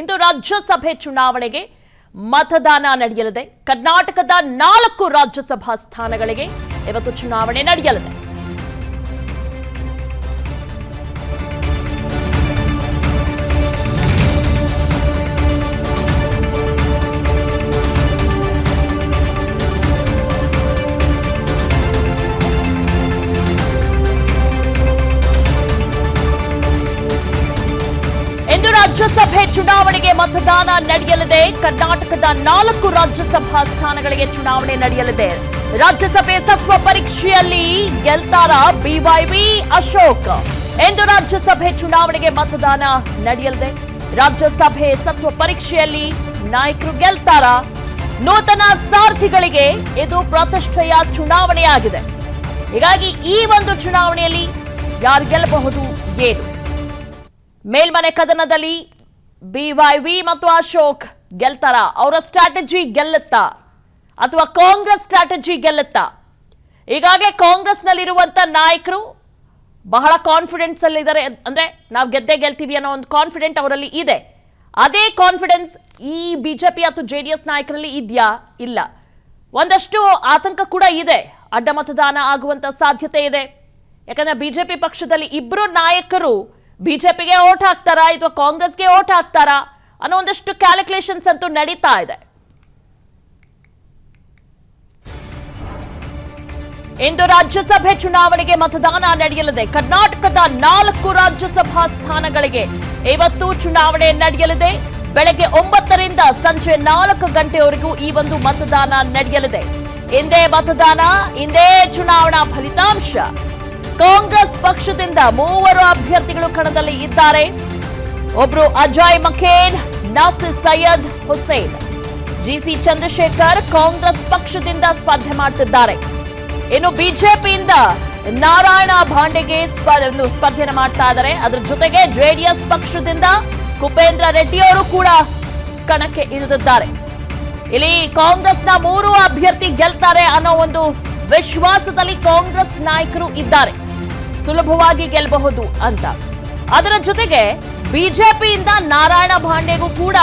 ಇಂದು ರಾಜ್ಯಸಭೆ ಚುನಾವಣೆಗೆ ಮತದಾನ ನಡೆಯಲಿದೆ. ಕರ್ನಾಟಕದ ನಾಲ್ಕು ರಾಜ್ಯಸಭಾ ಸ್ಥಾನಗಳಿಗೆ ಇವತ್ತು ಚುನಾವಣೆ ನಡೆಯಲಿದೆ. ಮತದಾನ ನಡೆಯಲಿದೆ. ಕರ್ನಾಟಕದ ನಾಲ್ಕು ರಾಜ್ಯಸಭಾ ಸ್ಥಾನಗಳಿಗೆ ಚುನಾವಣೆ ನಡೆಯಲಿದೆ. ರಾಜ್ಯಸಭೆ ಸತ್ವ ಪರೀಕ್ಷೆಯಲ್ಲಿ ಗೆಲ್ತಾರ ಬಿವೈವಿ ಅಶೋಕ್. ಎಂದು ರಾಜ್ಯಸಭೆ ಚುನಾವಣೆಗೆ ಮತದಾನ ನಡೆಯಲಿದೆ. ರಾಜ್ಯಸಭೆ ಸತ್ವ ಪರೀಕ್ಷೆಯಲ್ಲಿ ನಾಯಕರು ಗೆಲ್ತಾರ. ನೂತನ ಸಾರ್ಥಿಗಳಿಗೆ ಇದು ಪ್ರತಿಷ್ಠೆಯ ಚುನಾವಣೆಯಾಗಿದೆ. ಹೀಗಾಗಿ ಈ ಒಂದು ಚುನಾವಣೆಯಲ್ಲಿ ಯಾರು ಗೆಲ್ಲಬಹುದು, ಏನು? ಮೇಲ್ಮನೆ ಕದನದಲ್ಲಿ ಬಿವೈವಿ ಮತ್ತು ಅಶೋಕ್ ಗೆಲ್ತಾರ? ಅವರ ಸ್ಟ್ರಾಟಜಿ ಗೆಲ್ಲುತ್ತಾ? ಅಥವಾ ಕಾಂಗ್ರೆಸ್ ಸ್ಟ್ರಾಟಜಿ ಗೆಲ್ಲುತ್ತಾ? ಈಗಾಗಲೇ ಕಾಂಗ್ರೆಸ್ನಲ್ಲಿರುವಂಥ ನಾಯಕರು ಬಹಳ ಕಾನ್ಫಿಡೆನ್ಸ್ ಅಲ್ಲಿ ಇದ್ದಾರೆ ಅಂದ್ರೆ ನಾವು ಗೆದ್ದೆ ಗೆಲ್ತೀವಿ ಅನ್ನೋ ಒಂದು ಕಾನ್ಫಿಡೆಂಟ್ ಅವರಲ್ಲಿ ಇದೆ. ಅದೇ ಕಾನ್ಫಿಡೆನ್ಸ್ ಈ ಬಿಜೆಪಿ ಅಥವಾ ಜೆ ಡಿ ಎಸ್ ನಾಯಕರಲ್ಲಿ ಇದೆಯಾ? ಇಲ್ಲ. ಒಂದಷ್ಟು ಆತಂಕ ಕೂಡ ಇದೆ. ಅಡ್ಡ ಮತದಾನ ಆಗುವಂತ ಸಾಧ್ಯತೆ ಇದೆ. ಯಾಕಂದ್ರೆ ಬಿಜೆಪಿ ಪಕ್ಷದಲ್ಲಿ ಇಬ್ಬರು ನಾಯಕರು ಬಿಜೆಪಿಗೆ ಓಟ್ ಹಾಕ್ತಾರಾ ಅಥವಾ ಕಾಂಗ್ರೆಸ್ಗೆ ಓಟ್ ಹಾಕ್ತಾರಾ ಅನ್ನೋ ಒಂದಷ್ಟು ಕ್ಯಾಲ್ಕುಲೇಷನ್ಸ್ ಅಂತೂ ನಡೀತಾ ಇದೆ. ಇಂದು ರಾಜ್ಯಸಭೆ ಚುನಾವಣೆಗೆ ಮತದಾನ ನಡೆಯಲಿದೆ. ಕರ್ನಾಟಕದ ನಾಲ್ಕು ರಾಜ್ಯಸಭಾ ಸ್ಥಾನಗಳಿಗೆ ಇವತ್ತು ಚುನಾವಣೆ ನಡೆಯಲಿದೆ. ಬೆಳಗ್ಗೆ ಒಂಬತ್ತರಿಂದ ಸಂಜೆ ನಾಲ್ಕು ಗಂಟೆವರೆಗೂ ಈ ಒಂದು ಮತದಾನ ನಡೆಯಲಿದೆ. ಇಂದೇ ಮತದಾನ ಇಂದೇ ಚುನಾವಣಾ ಫಲಿತಾಂಶ. ಕಾಂಗ್ರೆಸ್ ಪಕ್ಷದಿಂದ ಮೂವರು ಅಭ್ಯರ್ಥಿಗಳು ಕಣದಲ್ಲಿ ಇದ್ದಾರೆ. ಒಬ್ರು ಅಜಯ್ ಮಖೇನ್ ನಾಸಿರ್ ಸೈಯದ್ ಹುಸೇನ್. ಜಿಸಿ ಚಂದ್ರಶೇಖರ್ ಕಾಂಗ್ರೆಸ್ ಪಕ್ಷದಿಂದ ಸ್ಪರ್ಧೆ ಮಾಡ್ತಿದ್ದಾರೆ. ಇನ್ನು ಬಿಜೆಪಿಯಿಂದ ನಾರಾಯಣ ಭಾಂಡೆಗೆ ಸ್ಪರ್ಧೆಯನ್ನು ಮಾಡ್ತಾ ಇದ್ದಾರೆ. ಅದರ ಜೊತೆಗೆ ಜೆಡಿಎಸ್ ಪಕ್ಷದಿಂದ ಕುಪೇಂದ್ರ ರೆಡ್ಡಿ ಅವರು ಕೂಡ ಕಣಕ್ಕೆ ಇಳಿದಿದ್ದಾರೆ. ಇಲ್ಲಿ ಕಾಂಗ್ರೆಸ್ನ ಮೂರು ಅಭ್ಯರ್ಥಿ ಗೆಲ್ತಾರೆ ಅನ್ನೋ ಒಂದು ವಿಶ್ವಾಸದಲ್ಲಿ ಕಾಂಗ್ರೆಸ್ ನಾಯಕರು ಇದ್ದಾರೆ. ಸುಲಭವಾಗಿ ಗೆಲ್ಲಬಹುದು ಅಂತ. ಅದರ ಜೊತೆಗೆ ಬಿಜೆಪಿಯಿಂದ ನಾರಾಯಣ ಭಾಂಡೆಗೂ ಕೂಡ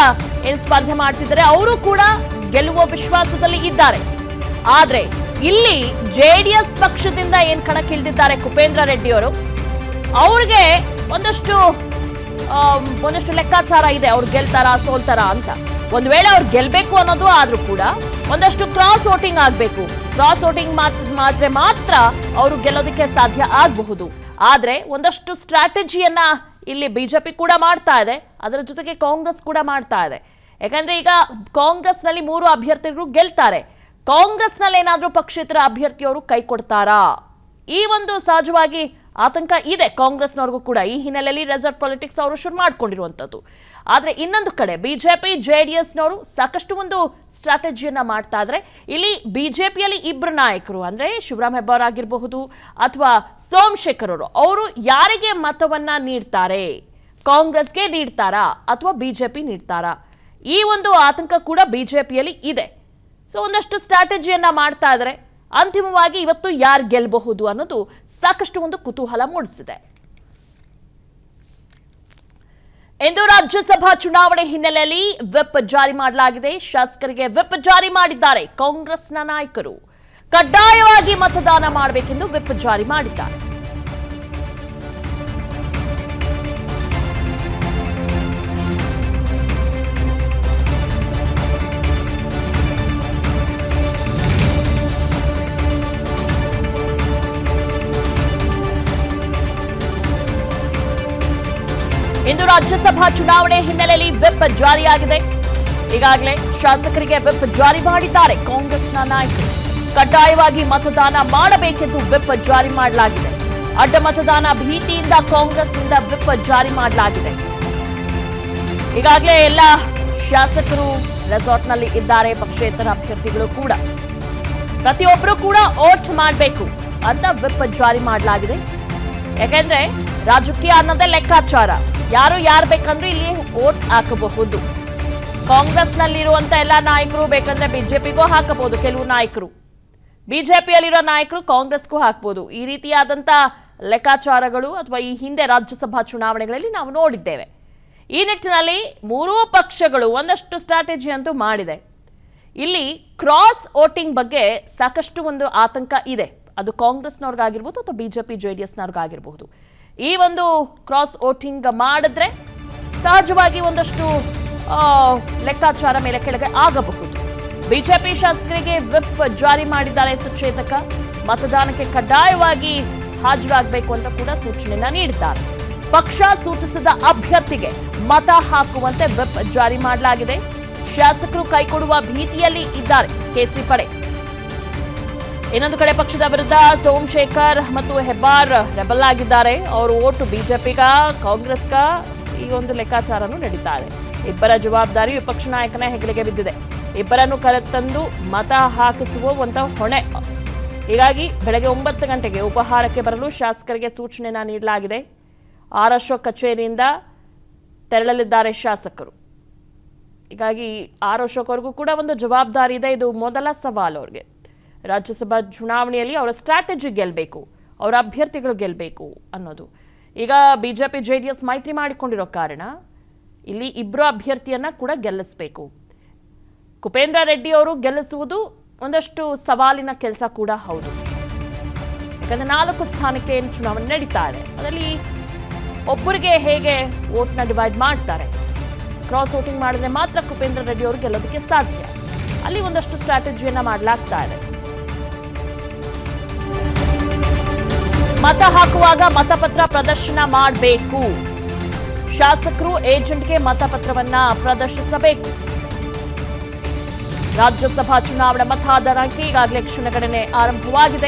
ಏನ್ ಸ್ಪರ್ಧೆ ಮಾಡ್ತಿದ್ದಾರೆ, ಅವರು ಕೂಡ ಗೆಲ್ಲುವ ವಿಶ್ವಾಸದಲ್ಲಿ ಇದ್ದಾರೆ. ಆದ್ರೆ ಇಲ್ಲಿ ಜೆಡಿಎಸ್ ಪಕ್ಷದಿಂದ ಏನ್ ಕಣಕ್ಕಿಳಿದಿದ್ದಾರೆ ಕುಪೇಂದ್ರ ರೆಡ್ಡಿ ಅವರು ಅವ್ರಿಗೆ ಒಂದಷ್ಟು ಒಂದಷ್ಟು ಲೆಕ್ಕಾಚಾರ ಇದೆ, ಅವ್ರು ಗೆಲ್ತಾರ, ಸೋಲ್ತಾರ ಅಂತ. ಒಂದ್ ವೇಳೆ ಅವ್ರು ಗೆಲ್ಬೇಕು ಅನ್ನೋದು ಆದ್ರೂ ಕೂಡ ಒಂದಷ್ಟು ಕ್ರಾಸ್ ವೋಟಿಂಗ್ ಆಗ್ಬೇಕು. ಕ್ರಾಸ್ ಓಟಿಂಗ್ ಮಾತ್ರ ಮಾತ್ರ ಅವರು ಗೆಲ್ಲೋದಕ್ಕೆ ಸಾಧ್ಯ ಆಗಬಹುದು. ಆದ್ರೆ ಒಂದಷ್ಟು ಸ್ಟ್ರಾಟಜಿಯನ್ನ ಇಲ್ಲಿ ಬಿಜೆಪಿ ಕೂಡ ಮಾಡ್ತಾ ಇದೆ. ಅದರ ಜೊತೆಗೆ ಕಾಂಗ್ರೆಸ್ ಕೂಡ ಮಾಡ್ತಾ ಇದೆ. ಯಾಕಂದ್ರೆ ಈಗ ಕಾಂಗ್ರೆಸ್ನಲ್ಲಿ ಮೂರು ಅಭ್ಯರ್ಥಿಗಳು ಗೆಲ್ತಾರೆ. ಕಾಂಗ್ರೆಸ್ನಲ್ಲಿ ಏನಾದರೂ ಪಕ್ಷೇತರ ಅಭ್ಯರ್ಥಿಯವರು ಕೈ ಕೊಡ್ತಾರಾ? ಈ ಒಂದು ಸಹಜವಾಗಿ ಆತಂಕ ಇದೆ ಕಾಂಗ್ರೆಸ್ನವ್ರಿಗೂ ಕೂಡ. ಈ ಹಿನ್ನೆಲೆಯಲ್ಲಿ ರೆಸಾರ್ಟ್ ಪಾಲಿಟಿಕ್ಸ್ ಅವರು ಶುರು ಮಾಡ್ಕೊಂಡಿರುವಂಥದ್ದು. ಆದರೆ ಇನ್ನೊಂದು ಕಡೆ ಬಿಜೆಪಿ ಜೆ ಡಿ ಎಸ್ನವರು ಸಾಕಷ್ಟು ಒಂದು ಸ್ಟ್ರಾಟಜಿಯನ್ನ ಮಾಡ್ತಾ ಇದ್ರೆ ಇಲ್ಲಿ ಬಿಜೆಪಿಯಲ್ಲಿ ಇಬ್ಬರು ನಾಯಕರು, ಅಂದ್ರೆ ಶಿವರಾಮ್ ಹೆಬ್ಬಾರ್ ಆಗಿರಬಹುದು ಅಥವಾ ಸೋಮಶೇಖರ್ ಅವರು ಅವರು ಯಾರಿಗೆ ಮತವನ್ನ ನೀಡ್ತಾರೆ? ಕಾಂಗ್ರೆಸ್ಗೆ ನೀಡ್ತಾರಾ ಅಥವಾ ಬಿಜೆಪಿ ನೀಡ್ತಾರಾ? ಈ ಒಂದು ಆತಂಕ ಕೂಡ ಬಿಜೆಪಿಯಲ್ಲಿ ಇದೆ. ಸೊ ಒಂದಷ್ಟು ಸ್ಟ್ರಾಟಜಿಯನ್ನ ಮಾಡ್ತಾ ಇದ್ರೆ ಅಂತಿಮವಾಗಿ ಇವತ್ತು ಯಾರು ಗೆಲ್ಲಬಹುದು ಅನ್ನೋದು ಸಾಕಷ್ಟು ಒಂದು ಕುತೂಹಲ ಮೂಡಿಸಿದೆ. ಇಂದು ರಾಜ್ಯಸಭಾ ಚುನಾವಣೆ ಹಿನ್ನೆಲೆಯಲ್ಲಿ ವಿಪ್ ಜಾರಿ ಮಾಡಲಾಗಿದೆ. ಶಾಸಕರಿಗೆ ವಿಪ್ ಜಾರಿ ಮಾಡಿದ್ದಾರೆ ಕಾಂಗ್ರೆಸ್ನ ನಾಯಕರು. ಕಡ್ಡಾಯವಾಗಿ ಮತದಾನ ಮಾಡಬೇಕೆಂದು ವಿಪ್ ಜಾರಿ ಮಾಡಿದ್ದಾರೆ. ರಾಜ್ಯಸಭಾ ಚುನಾವಣೆ ಹಿನ್ನೆಲೆಯಲ್ಲಿ ವಿಪ್ ಜಾರಿಯಾಗಿದೆ. ಈಗಾಗಲೇ ಶಾಸಕರಿಗೆ ವಿಪ್ ಜಾರಿ ಮಾಡಿದ್ದಾರೆ ಕಾಂಗ್ರೆಸ್ನ ನಾಯಕರು. ಕಡ್ಡಾಯವಾಗಿ ಮತದಾನ ಮಾಡಬೇಕೆಂದು ವಿಪ್ ಜಾರಿ ಮಾಡಲಾಗಿದೆ. ಅಡ್ಡ ಮತದಾನ ಭೀತಿಯಿಂದ ಕಾಂಗ್ರೆಸ್ನಿಂದ ವಿಪ್ ಜಾರಿ ಮಾಡಲಾಗಿದೆ. ಈಗಾಗಲೇ ಎಲ್ಲ ಶಾಸಕರು ರೆಸಾರ್ಟ್ನಲ್ಲಿ ಇದ್ದಾರೆ, ಪಕ್ಷೇತರ ಅಭ್ಯರ್ಥಿಗಳು ಕೂಡ. ಪ್ರತಿಯೊಬ್ಬರು ಕೂಡ ಓಟ್ ಮಾಡಬೇಕು ಅಂತ ವಿಪ್ ಜಾರಿ ಮಾಡಲಾಗಿದೆ. ಯಾಕೆಂದ್ರೆ ರಾಜಕೀಯ ಅನ್ನೋದೇ ಲೆಕ್ಕಾಚಾರ. ಯಾರು ಯಾರು ಬೇಕಂದ್ರೂ ಇಲ್ಲಿ ವೋಟ್ ಹಾಕಬಹುದು. ಕಾಂಗ್ರೆಸ್ನಲ್ಲಿರುವಂತ ಎಲ್ಲ ನಾಯಕರು ಬೇಕಂದ್ರೆ ಬಿಜೆಪಿಗೂ ಹಾಕಬಹುದು, ಕೆಲವು ನಾಯಕರು. ಬಿಜೆಪಿಯಲ್ಲಿರೋ ನಾಯಕರು ಕಾಂಗ್ರೆಸ್ಗೂ ಹಾಕಬಹುದು ಈ ರೀತಿಯಾದಂತ ಲೆಕ್ಕಾಚಾರಗಳು ಅಥವಾ ಈ ಹಿಂದೆ ರಾಜ್ಯಸಭಾ ಚುನಾವಣೆಗಳಲ್ಲಿ ನಾವು ನೋಡಿದ್ದೇವೆ. ಈ ನಿಟ್ಟಿನಲ್ಲಿ ಮೂರೂ ಪಕ್ಷಗಳು ಒಂದಷ್ಟು ಸ್ಟ್ರಾಟಜಿ ಅಂತೂ ಮಾಡಿದೆ. ಇಲ್ಲಿ ಕ್ರಾಸ್ ವೋಟಿಂಗ್ ಬಗ್ಗೆ ಸಾಕಷ್ಟು ಒಂದು ಆತಂಕ ಇದೆ. ಅದು ಕಾಂಗ್ರೆಸ್ನವ್ರಿಗಾಗಿರ್ಬೋದು ಅಥವಾ ಬಿಜೆಪಿ, ಜೆ ಡಿ ಎಸ್ನವ್ರಿಗಾಗಿರ್ಬೋದು. ಈ ಒಂದು ಕ್ರಾಸ್ ವೋಟಿಂಗ್ ಮಾಡಿದ್ರೆ ಸಹಜವಾಗಿ ಒಂದಷ್ಟು ಲೆಕ್ಕಾಚಾರ ಮೇಲೆ ಕೆಳಗೆ ಆಗಬಹುದು. ಬಿಜೆಪಿ ಶಾಸಕರಿಗೆ ವಿಪ್ ಜಾರಿ ಮಾಡಿದ್ದಾರೆ ಸುಚೇತಕ. ಮತದಾನಕ್ಕೆ ಕಡ್ಡಾಯವಾಗಿ ಹಾಜರಾಗಬೇಕು ಅಂತ ಕೂಡ ಸೂಚನೆಯನ್ನ ನೀಡಿದ್ದಾರೆ. ಪಕ್ಷ ಸೂಚಿಸಿದ ಅಭ್ಯರ್ಥಿಗೆ ಮತ ಹಾಕುವಂತೆ ವಿಪ್ ಜಾರಿ ಮಾಡಲಾಗಿದೆ. ಶಾಸಕರು ಕೈಕೊಡುವ ಭೀತಿಯಲ್ಲಿ ಇದ್ದಾರೆ. ಕೇಸರಿ ಪಡೆ ಇನ್ನೊಂದು ಕಡೆ ಪಕ್ಷದ ವಿರುದ್ಧ ಸೋಮಶೇಖರ್ ಮತ್ತು ಹೆಬ್ಬಾರ್ ರೆಬಲ್ ಆಗಿದ್ದಾರೆ. ಅವರು ಓಟು ಬಿಜೆಪಿಗ, ಕಾಂಗ್ರೆಸ್ಗ ಈ ಒಂದು ಲೆಕ್ಕಾಚಾರನೂ ನಡೀತಾ ಇದೆ ಇಬ್ಬರ ಜವಾಬ್ದಾರಿ ವಿಪಕ್ಷ ನಾಯಕನ ಹೆಗಲಿಗೆ ಬಿದ್ದಿದೆ. ಇಬ್ಬರನ್ನು ಕರೆತಂದು ಮತ ಹಾಕಿಸುವಂತ ಹೊಣೆ. ಹೀಗಾಗಿ ಬೆಳಗ್ಗೆ ಒಂಬತ್ತು ಗಂಟೆಗೆ ಉಪಹಾರಕ್ಕೆ ಬರಲು ಶಾಸಕರಿಗೆ ಸೂಚನೆಯನ್ನು ನೀಡಲಾಗಿದೆ. ಆರ್ ಅಶೋಕ್ ಕಚೇರಿಯಿಂದ ತೆರಳಲಿದ್ದಾರೆ ಶಾಸಕರು. ಹೀಗಾಗಿ ಆರ್ ಅವ್ರಿಗೂ ಕೂಡ ಒಂದು ಜವಾಬ್ದಾರಿ ಇದೆ. ಇದು ಮೊದಲ ಸವಾಲು ಅವ್ರಿಗೆ. ರಾಜ್ಯಸಭಾ ಚುನಾವಣೆಯಲ್ಲಿ ಅವರ ಸ್ಟ್ರಾಟಜಿ ಗೆಲ್ಲಬೇಕು ಅವರ ಅಭ್ಯರ್ಥಿಗಳು ಗೆಲ್ಲಬೇಕು ಅನ್ನೋದು. ಈಗ ಬಿಜೆಪಿ ಜೆ ಡಿ ಎಸ್ ಮೈತ್ರಿ ಮಾಡಿಕೊಂಡಿರೋ ಕಾರಣ ಇಲ್ಲಿ ಇಬ್ಬರು ಅಭ್ಯರ್ಥಿಯನ್ನ ಕೂಡ ಗೆಲ್ಲಿಸಬೇಕು. ಕುಪೇಂದ್ರ ರೆಡ್ಡಿ ಅವರು ಗೆಲ್ಲಿಸುವುದು ಒಂದಷ್ಟು ಸವಾಲಿನ ಕೆಲಸ ಕೂಡ ಹೌದು. ಯಾಕಂದ್ರೆ ನಾಲ್ಕು ಸ್ಥಾನಕ್ಕೆ ಏನು ಚುನಾವಣೆ ನಡೀತಾ ಇದೆ. ಅದರಲ್ಲಿ ಒಬ್ಬರಿಗೆ ಹೇಗೆ ಓಟ್ನ ಡಿವೈಡ್ ಮಾಡ್ತಾರೆ? ಕ್ರಾಸ್ ವೋಟಿಂಗ್ ಮಾಡಿದ್ರೆ ಮಾತ್ರ ಕುಪೇಂದ್ರ ರೆಡ್ಡಿ ಅವರು ಗೆಲ್ಲೋದಕ್ಕೆ ಸಾಧ್ಯ. ಅಲ್ಲಿ ಒಂದಷ್ಟು ಸ್ಟ್ರಾಟಜಿಯನ್ನ ಮಾಡಲಾಗ್ತಾ ಇದೆ. ಮತ ಹಾಕುವಾಗ ಮತಪತ್ರ ಪ್ರದರ್ಶನ ಮಾಡಬೇಕು. ಶಾಸಕರು ಏಜೆಂಟ್ಗೆ ಮತಪತ್ರವನ್ನ ಪ್ರದರ್ಶಿಸಬೇಕು. ರಾಜ್ಯಸಭಾ ಚುನಾವಣಾ ಮತದಾನಕ್ಕೆ ಈಗಾಗಲೇ ಕ್ಷಣಗಣನೆ ಆರಂಭವಾಗಿದೆ.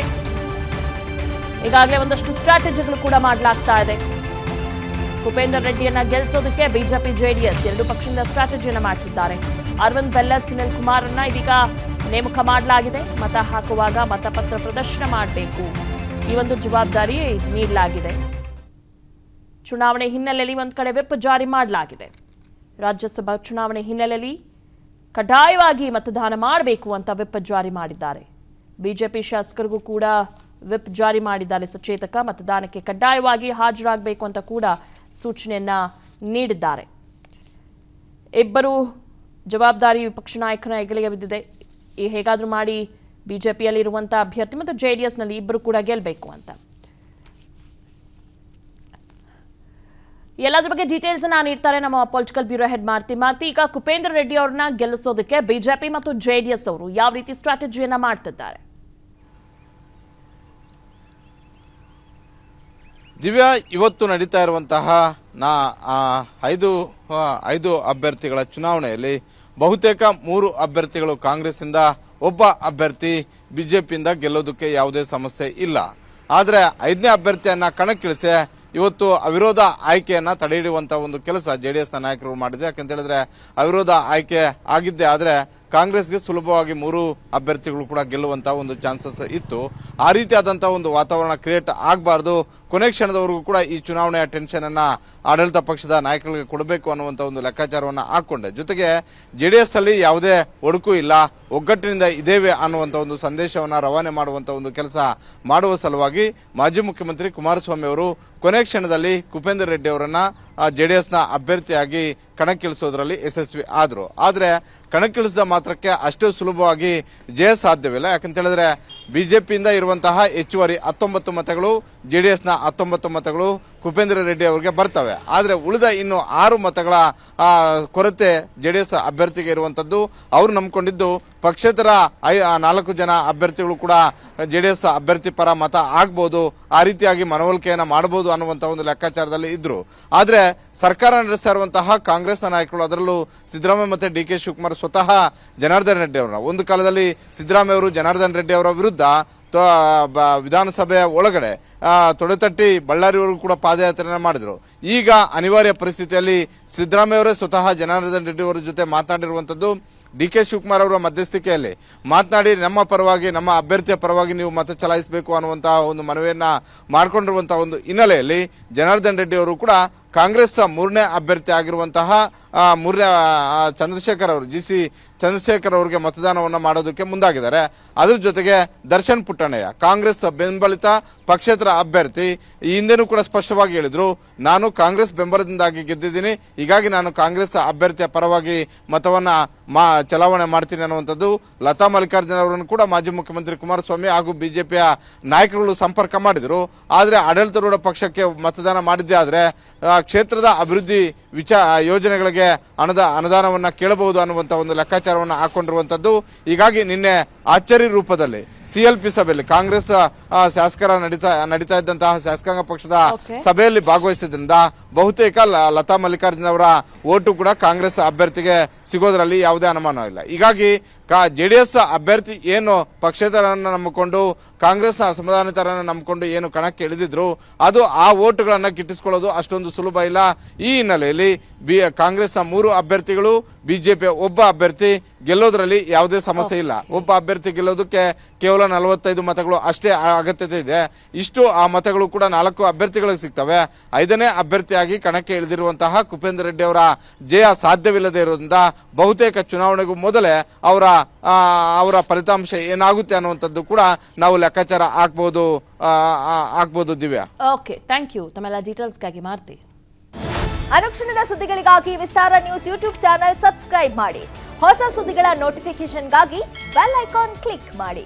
ಈಗಾಗಲೇ ಒಂದಷ್ಟು ಸ್ಟ್ರಾಟಜಿಗಳು ಕೂಡ ಮಾಡಲಾಗ್ತಾ ಇದೆ. ಭೂಪೇಂದ್ರ ರೆಡ್ಡಿಯನ್ನ ಗೆಲ್ಲಿಸೋದಕ್ಕೆ ಬಿಜೆಪಿ, ಜೆಡಿಎಸ್ ಎರಡು ಪಕ್ಷದಿಂದ ಸ್ಟ್ರಾಟಜಿಯನ್ನು ಮಾಡ್ತಿದ್ದಾರೆ. ಅರವಿಂದ್ ಬೆಲ್ಲದ್, ಸುನಿಲ್ ಅನ್ನ ಇದೀಗ ನೇಮಕ ಮಾಡಲಾಗಿದೆ. ಮತ ಹಾಕುವಾಗ ಮತಪತ್ರ ಪ್ರದರ್ಶನ ಮಾಡಬೇಕು. ಈ ಒಂದು ಜವಾಬ್ದಾರಿ ನೀಡಲಾಗಿದೆ. ಚುನಾವಣೆ ಹಿನ್ನೆಲೆಯಲ್ಲಿ ಒಂದು ಕಡೆ ವಿಪ್ ಜಾರಿ ಮಾಡಲಾಗಿದೆ. ರಾಜ್ಯಸಭಾ ಚುನಾವಣೆ ಹಿನ್ನೆಲೆಯಲ್ಲಿ ಕಡ್ಡಾಯವಾಗಿ ಮತದಾನ ಮಾಡಬೇಕು ಅಂತ ವಿಪ್ ಜಾರಿ ಮಾಡಿದ್ದಾರೆ. ಬಿಜೆಪಿ ಶಾಸಕರಿಗೂ ಕೂಡ ವಿಪ್ ಜಾರಿ ಮಾಡಿದ್ದಾರೆ. ಸಚೇತಕ ಮತದಾನಕ್ಕೆ ಕಡ್ಡಾಯವಾಗಿ ಹಾಜರಾಗಬೇಕು ಅಂತ ಕೂಡ ಸೂಚನೆಯನ್ನ ನೀಡಿದ್ದಾರೆ. ಇಬ್ಬರು ಜವಾಬ್ದಾರಿ ವಿಪಕ್ಷ ನಾಯಕನ ಹೆಗಲಿಗೆ ಬಿದ್ದಿದೆ. ಈ ಹೇಗಾದರೂ ಮಾಡಿ ಬಿಜೆಪಿಯಲ್ಲಿರುವಂಥ ಅಭ್ಯರ್ಥಿ ಮತ್ತು ಜೆ ಡಿ ಎಸ್ನಲ್ಲಿ ಇಬ್ಬರು ಕೂಡ ಗೆಲ್ಲಬೇಕು ಅಂತ. ಎಲ್ಲದ್ರ ಬಗ್ಗೆ ಡೀಟೇಲ್ಸ್ ನಾನು ನೀಡ್ತಾರೆ ನಮ್ಮ political bureau head Marti. Marti, ಈಗ ಕುಪೇಂದ್ರ ರೆಡ್ಡಿ ಅವ್ರನ್ನ ಗೆಲ್ಲಿಸೋದಕ್ಕೆ ಬಿಜೆಪಿ ಮತ್ತು ಜೆಡಿಎಸ್ ಅವರು ಯಾವ ರೀತಿ ಸ್ಟ್ರಾಟಜಿಯನ್ನ ಮಾಡ್ತಿದ್ದಾರೆ? ದಿವ್ಯಾ, ಇವತ್ತು ನಡೀತಾ ಇರುವಂತಹ ನಾ ಐದು ಐದು ಅಭ್ಯರ್ಥಿಗಳ ಚುನಾವಣೆಯಲ್ಲಿ ಬಹುತೇಕ ಮೂರು ಅಭ್ಯರ್ಥಿಗಳು ಕಾಂಗ್ರೆಸ್ಸಿಂದ ಒಬ್ಬ ಅಭ್ಯರ್ಥಿ ಬಿಜೆಪಿಯಿಂದ ಗೆಲ್ಲೋದಕ್ಕೆ ಯಾವುದೇ ಸಮಸ್ಯೆ ಇಲ್ಲ. ಆದರೆ ಐದನೇ ಅಭ್ಯರ್ಥಿಯನ್ನು ಕಣಕ್ಕಿಳಿಸಿ ಇವತ್ತು ಅವಿರೋಧ ಆಯ್ಕೆಯನ್ನು ತಡೆ ಹಿಡಿಯುವಂತ ಒಂದು ಕೆಲಸ ಜೆ ಡಿ ಎಸ್ನ ನಾಯಕರು ಮಾಡಿದೆ. ಯಾಕಂತ ಹೇಳಿದ್ರೆ ಅವಿರೋಧ ಆಯ್ಕೆ ಆಗಿದ್ದೆ ಆದರೆ ಕಾಂಗ್ರೆಸ್ಗೆ ಸುಲಭವಾಗಿ ಮೂರು ಅಭ್ಯರ್ಥಿಗಳು ಕೂಡ ಗೆಲ್ಲುವಂತ ಒಂದು ಚಾನ್ಸಸ್ ಇತ್ತು. ಆ ರೀತಿಯಾದಂತಹ ಒಂದು ವಾತಾವರಣ ಕ್ರಿಯೇಟ್ ಆಗಬಾರ್ದು. ಕೊನೆ ಕ್ಷಣದವರೆಗೂ ಕೂಡ ಈ ಚುನಾವಣೆಯ ಟೆನ್ಷನ್ ಅನ್ನ ಆಡಳಿತ ಪಕ್ಷದ ನಾಯಕರಿಗೆ ಕೊಡಬೇಕು ಅನ್ನುವಂಥ ಒಂದು ಲೆಕ್ಕಾಚಾರವನ್ನು ಹಾಕೊಂಡೆ. ಜೊತೆಗೆ ಜೆ ಡಿ ಎಸ್ ಅಲ್ಲಿ ಯಾವುದೇ ಒಡಕು ಇಲ್ಲ, ಒಗ್ಗಟ್ಟಿನಿಂದ ಇದೇವೆ ಅನ್ನುವಂಥ ಒಂದು ಸಂದೇಶವನ್ನ ರವಾನೆ ಮಾಡುವಂತ ಒಂದು ಕೆಲಸ ಮಾಡುವ ಸಲುವಾಗಿ ಮಾಜಿ ಮುಖ್ಯಮಂತ್ರಿ ಕುಮಾರಸ್ವಾಮಿ ಅವರು ಕೊನೆ ಕ್ಷಣದಲ್ಲಿ ಕುಪೇಂದ್ರ ರೆಡ್ಡಿ ಅವರನ್ನು ಜೆ ಡಿ ಎಸ್ನ ಅಭ್ಯರ್ಥಿಯಾಗಿ ಕಣಕ್ಕಿಳಿಸೋದ್ರಲ್ಲಿ ಯಶಸ್ವಿ ಆದರು. ಆದರೆ ಕಣಕ್ಕಿಳಿಸಿದ ಮಾತ್ರಕ್ಕೆ ಅಷ್ಟು ಸುಲಭವಾಗಿ ಜಯ ಸಾಧ್ಯವಿಲ್ಲ. ಯಾಕಂತ ಹೇಳಿದ್ರೆ ಪಿಯಿಂದ ಇರುವಂತಹ ಹೆಚ್ಚುವರಿ ಹತ್ತೊಂಬತ್ತು ಮತಗಳು ಜೆ ಡಿ ಎಸ್ನ ಹತ್ತೊಂಬತ್ತು ಮತಗಳು ಕುಪೇಂದ್ರ ರೆಡ್ಡಿ ಅವರಿಗೆ ಬರ್ತವೆ. ಆದರೆ ಉಳಿದ ಇನ್ನು ಆರು ಮತಗಳ ಕೊರತೆ ಜೆ ಡಿ ಎಸ್ ಅಭ್ಯರ್ಥಿಗೆ ಇರುವಂಥದ್ದು ಅವರು ನಂಬಿಕೊಂಡಿದ್ದು ಪಕ್ಷೇತರ ಐ ನಾಲ್ಕು ಜನ ಅಭ್ಯರ್ಥಿಗಳು ಕೂಡ ಜೆ ಡಿ ಎಸ್ ಅಭ್ಯರ್ಥಿ ಪರ ಮತ ಆಗ್ಬೋದು. ಆ ರೀತಿಯಾಗಿ ಮನವೊಲಿಕೆಯನ್ನು ಮಾಡ್ಬೋದು ಅನ್ನುವಂಥ ಒಂದು ಲೆಕ್ಕಾಚಾರದಲ್ಲಿ ಇದ್ದರು ಆದರೆ ಸರ್ಕಾರ ನಡೆಸ್ತಾ ಇರುವಂತಹ ಕಾಂಗ್ರೆಸ್ ನಾಯಕರು ಅದರಲ್ಲೂ ಸಿದ್ದರಾಮಯ್ಯ ಮತ್ತು ಡಿ ಕೆ ಶಿವಕುಮಾರ್ ಸ್ವತಃ ಜನಾರ್ದನ್ ರೆಡ್ಡಿ ಅವರ ಒಂದು ಕಾಲದಲ್ಲಿ ಸಿದ್ದರಾಮಯ್ಯ ಅವರು ಜನಾರ್ದನ್ ರೆಡ್ಡಿ ಅವರ ವಿರುದ್ಧ ವಿಧಾನಸಭೆಯ ಒಳಗಡೆ ತೊಡೆತಟ್ಟಿ ಬಳ್ಳಾರಿವರೆಗೂ ಕೂಡ ಪಾದಯಾತ್ರೆಯನ್ನು ಮಾಡಿದರು. ಈಗ ಅನಿವಾರ್ಯ ಪರಿಸ್ಥಿತಿಯಲ್ಲಿ ಸಿದ್ದರಾಮಯ್ಯವರೇ ಸ್ವತಃ ಜನಾರ್ದನ್ ರೆಡ್ಡಿ ಅವರ ಜೊತೆ ಮಾತನಾಡಿರುವಂಥದ್ದು ಡಿ ಕೆ ಶಿವಕುಮಾರ್ ಅವರ ಮಧ್ಯಸ್ಥಿಕೆಯಲ್ಲಿ. ಮಾತನಾಡಿ ನಮ್ಮ ಪರವಾಗಿ, ನಮ್ಮ ಅಭ್ಯರ್ಥಿಯ ಪರವಾಗಿ ನೀವು ಮತ ಚಲಾಯಿಸಬೇಕು ಅನ್ನುವಂತಹ ಒಂದು ಮನವಿಯನ್ನು ಮಾಡಿಕೊಂಡಿರುವಂತಹ ಒಂದು ಹಿನ್ನೆಲೆಯಲ್ಲಿ ಜನಾರ್ದನ್ ರೆಡ್ಡಿ ಅವರು ಕೂಡ ಕಾಂಗ್ರೆಸ್ ಮೂರನೇ ಅಭ್ಯರ್ಥಿ ಆಗಿರುವಂತಹ ಮೂರನೇ ಚಂದ್ರಶೇಖರ್ ಅವರು, ಜಿ ಸಿ ಚಂದ್ರಶೇಖರ್ ಅವರಿಗೆ ಮತದಾನವನ್ನು ಮಾಡೋದಕ್ಕೆ ಮುಂದಾಗಿದ್ದಾರೆ. ಅದರ ಜೊತೆಗೆ ದರ್ಶನ್ ಪುಟ್ಟಣಯ್ಯ ಕಾಂಗ್ರೆಸ್ ಬೆಂಬಲಿತ ಪಕ್ಷೇತರ ಅಭ್ಯರ್ಥಿ, ಈ ಹಿಂದೆನೂ ಕೂಡ ಸ್ಪಷ್ಟವಾಗಿ ಹೇಳಿದರು, ನಾನು ಕಾಂಗ್ರೆಸ್ ಬೆಂಬಲದಿಂದಾಗಿ ಗೆದ್ದಿದ್ದೀನಿ, ಹೀಗಾಗಿ ನಾನು ಕಾಂಗ್ರೆಸ್ ಅಭ್ಯರ್ಥಿಯ ಪರವಾಗಿ ಮತವನ್ನು ಮಾ, ಚಲಾವಣೆ ಮಾಡ್ತೀನಿ ಅನ್ನುವಂಥದ್ದು ಲತಾ ಮಲ್ಲಿಕಾರ್ಜುನ ಅವರನ್ನು ಕೂಡ ಮಾಜಿ ಮುಖ್ಯಮಂತ್ರಿ ಕುಮಾರಸ್ವಾಮಿ ಹಾಗೂ ಬಿಜೆಪಿಯ ನಾಯಕರುಗಳು ಸಂಪರ್ಕ ಮಾಡಿದರು. ಆದರೆ ಆಡಳಿತಾರೂಢ ಪಕ್ಷಕ್ಕೆ ಮತದಾನ ಮಾಡಿದ್ದೇ ಆದರೆ ಕ್ಷೇತ್ರದ ಅಭಿವೃದ್ಧಿ ವಿಚ ಯೋಜನೆಗಳಿಗೆ ಅನುದ ಅನುದಾನವನ್ನು ಕೇಳಬಹುದು ಅನ್ನುವಂಥ ಒಂದು ಲೆಕ್ಕಾಚಾರವನ್ನು ಹಾಕ್ಕೊಂಡಿರುವಂಥದ್ದು ಹೀಗಾಗಿ ನಿನ್ನೆ ಅಚ್ಚರಿ ರೂಪದಲ್ಲಿ ಸಿ ಎಲ್ ಪಿ ಸಭೆಯಲ್ಲಿ ಕಾಂಗ್ರೆಸ್ ಆ, ಶಾಸಕರ ನಡೀತಾ ನಡೀತಾ ಇದ್ದಂತಹ ಶಾಸಕಾಂಗ ಪಕ್ಷದ ಸಭೆಯಲ್ಲಿ ಭಾಗವಹಿಸಿದ್ರಿಂದ ಬಹುತೇಕ ಲತಾ ಮಲ್ಲಿಕಾರ್ಜುನ ಅವರ ಓಟು ಕೂಡ ಕಾಂಗ್ರೆಸ್ ಅಭ್ಯರ್ಥಿಗೆ ಸಿಗೋದ್ರಲ್ಲಿ ಯಾವುದೇ ಅನುಮಾನ ಇಲ್ಲ. ಹೀಗಾಗಿ ಕಾ ಜೆ ಡಿ ಎಸ್ ಅಭ್ಯರ್ಥಿ ಏನು ಪಕ್ಷೇತರನ್ನು ನಂಬಿಕೊಂಡು ಕಾಂಗ್ರೆಸ್ ಅಸಮಾಧಾನಿತರನ್ನು ನಂಬಿಕೊಂಡು ಏನು ಕಣಕ್ಕೆ ಇಳಿದಿದ್ರು, ಅದು ಆ ಓಟುಗಳನ್ನು ಗಿಟ್ಟಿಸ್ಕೊಳ್ಳೋದು ಅಷ್ಟೊಂದು ಸುಲಭ ಇಲ್ಲ. ಈ ಹಿನ್ನೆಲೆಯಲ್ಲಿ ಬಿ ಕಾಂಗ್ರೆಸ್ನ ಮೂರು ಅಭ್ಯರ್ಥಿಗಳು ಬಿ ಜೆ ಪಿಯ ಒಬ್ಬ ಅಭ್ಯರ್ಥಿ ಗೆಲ್ಲೋದ್ರಲ್ಲಿ ಯಾವುದೇ ಸಮಸ್ಯೆ ಇಲ್ಲ. ಒಬ್ಬ ಅಭ್ಯರ್ಥಿ ಗೆಲ್ಲೋದಕ್ಕೆ ಕೇವಲ ನಲವತ್ತೈದು ಮತಗಳು ಅಷ್ಟೇ ಅಗತ್ಯತೆ ಇದೆ. ಇಷ್ಟು ಆ ಮತಗಳು ಕೂಡ ನಾಲ್ಕು ಅಭ್ಯರ್ಥಿಗಳಿಗೆ ಸಿಗ್ತವೆ. ಐದನೇ ಅಭ್ಯರ್ಥಿಯಾಗಿ ಕಣಕ್ಕೆ ಇಳಿದಿರುವಂತಹ ಕುಪೇಂದ್ರ ರೆಡ್ಡಿ ಅವರ ಜಯ ಸಾಧ್ಯವಿಲ್ಲದೆ ಇರೋದ್ರಿಂದ ಬಹುತೇಕ ಚುನಾವಣೆಗೂ ಮೊದಲೇ ಅವರ ಅವರ ಫಲಿತಾಂಶ ಏನಾಗುತ್ತೆ ಅನ್ನುವಂಥದ್ದು ಕೂಡ ನಾವು ಲೆಕ್ಕಾಚಾರ ಹಾಕ್ಬೋದು ಆಗ್ಬೋದು ಆ, ಹಾಕ್ಬೋದು ದಿವ್ಯಾ. ಓಕೆ ಥ್ಯಾಂಕ್ ಯು ತಮ್ಮೆಲ್ಲ ಡೀಟೇಲ್ಸ್ಗಾಗಿ ಮಾಡ್ತೀವಿ. ಅನುಕ್ಷಣದ ಸುದ್ದಿಗಳಿಗಾಗಿ Vistara news YouTube channel subscribe ಮಾಡಿ. ಹೊಸ ಸುದ್ದಿಗಳ ನೋಟಿಫಿಕೇಶನ್ಗಾಗಿ ಬೆಲ್ ಐಕಾನ್ ಕ್ಲಿಕ್ ಮಾಡಿ.